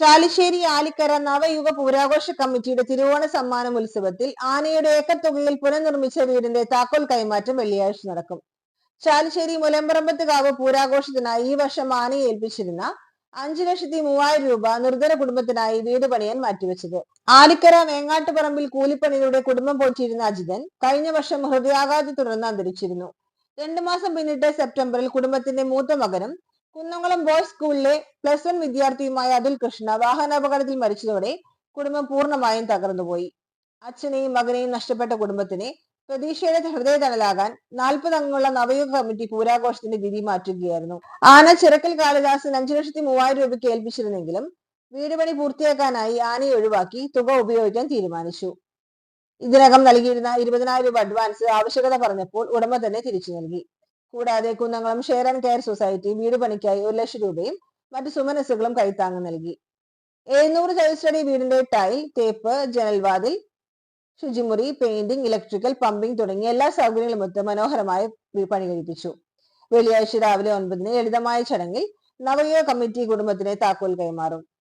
ചാലിശ്ശേരി ആലിക്കര നവയുഗ പൂരാഘോഷ കമ്മിറ്റിയുടെ തിരുവോണ സമ്മാനം ഉത്സവത്തിൽ ആനയുടെ ഏക്കത്തുകയിൽ പുനർനിർമ്മിച്ച വീടിന്റെ താക്കോൽ കൈമാറ്റം വെള്ളിയാഴ്ച നടക്കും. ചാലിശ്ശേരി മുലമ്പറമ്പത്തുകാവ് പൂരാഘോഷത്തിനായി ഈ വർഷം ആനയെ ഏൽപ്പിച്ചിരുന്ന അഞ്ചു ലക്ഷത്തി മൂവായിരം രൂപ നിർധന കുടുംബത്തിനായി വീട് പണിയാൻ മാറ്റിവെച്ചത്. ആലിക്കര വേങ്ങാട്ടുപറമ്പിൽ കൂലിപ്പണിയിലൂടെ കുടുംബം പോറ്റിയിരുന്ന അജിതൻ കഴിഞ്ഞ വർഷം ഹൃദയാഘാതത്തെ തുടർന്ന് അന്തരിച്ചിരുന്നു. രണ്ടു മാസം പിന്നിട്ട് സെപ്റ്റംബറിൽ കുടുംബത്തിന്റെ മൂത്ത മകനും കുന്നംകുളം ബോയ്സ് സ്കൂളിലെ പ്ലസ് വൺ വിദ്യാർത്ഥിയുമായ അതുൽ കൃഷ്ണ വാഹനാപകടത്തിൽ മരിച്ചതോടെ കുടുംബം പൂർണമായും തകർന്നുപോയി അച്ഛനെയും മകനെയും നഷ്ടപ്പെട്ട കുടുംബത്തിന് പ്രതീക്ഷയുടെ ഹൃദയതണലാകാൻ നാൽപ്പത് അംഗങ്ങളുള്ള നവയുഗ കമ്മിറ്റി പൂരാഘോഷത്തിന്റെ വിധി മാറ്റുകയായിരുന്നു. ആന ചിറക്കൽ കാളിദാസൻ അഞ്ചു ലക്ഷത്തി മൂവായിരം രൂപയ്ക്ക് ഏൽപ്പിച്ചിരുന്നെങ്കിലും വീട് പണി പൂർത്തിയാക്കാനായി ആനയെ ഒഴിവാക്കി തുക ഉപയോഗിക്കാൻ തീരുമാനിച്ചു. ഇതിനകം നൽകിയിരുന്ന ഇരുപതിനായിരം രൂപ അഡ്വാൻസ് ആവശ്യകത പറഞ്ഞപ്പോൾ ഉടമ തന്നെ തിരിച്ചു നൽകി. കൂടാതെ Kunnamkulam share and care society വീട് പണിക്കായി ഒരു ലക്ഷം രൂപയും മറ്റു സുമനസ്സുകളും കൈത്താങ്ങ് നൽകി. എഴുന്നൂറ് ചതുശ്രടി വീടിന്റെ ടൈൽ തേപ്പ് ജനൽവാതിൽ ശുചിമുറി പെയിന്റിംഗ് ഇലക്ട്രിക്കൽ പമ്പിംഗ് തുടങ്ങിയ എല്ലാ സൗകര്യങ്ങളുമൊത്ത് മനോഹരമായി വി- പണി കഴിപ്പിച്ചു വെള്ളിയാഴ്ച രാവിലെ ഒൻപതിന് ലളിതമായ ചടങ്ങിൽ നവയോ കമ്മിറ്റി കുടുംബത്തിന് താക്കോൽ കൈമാറും.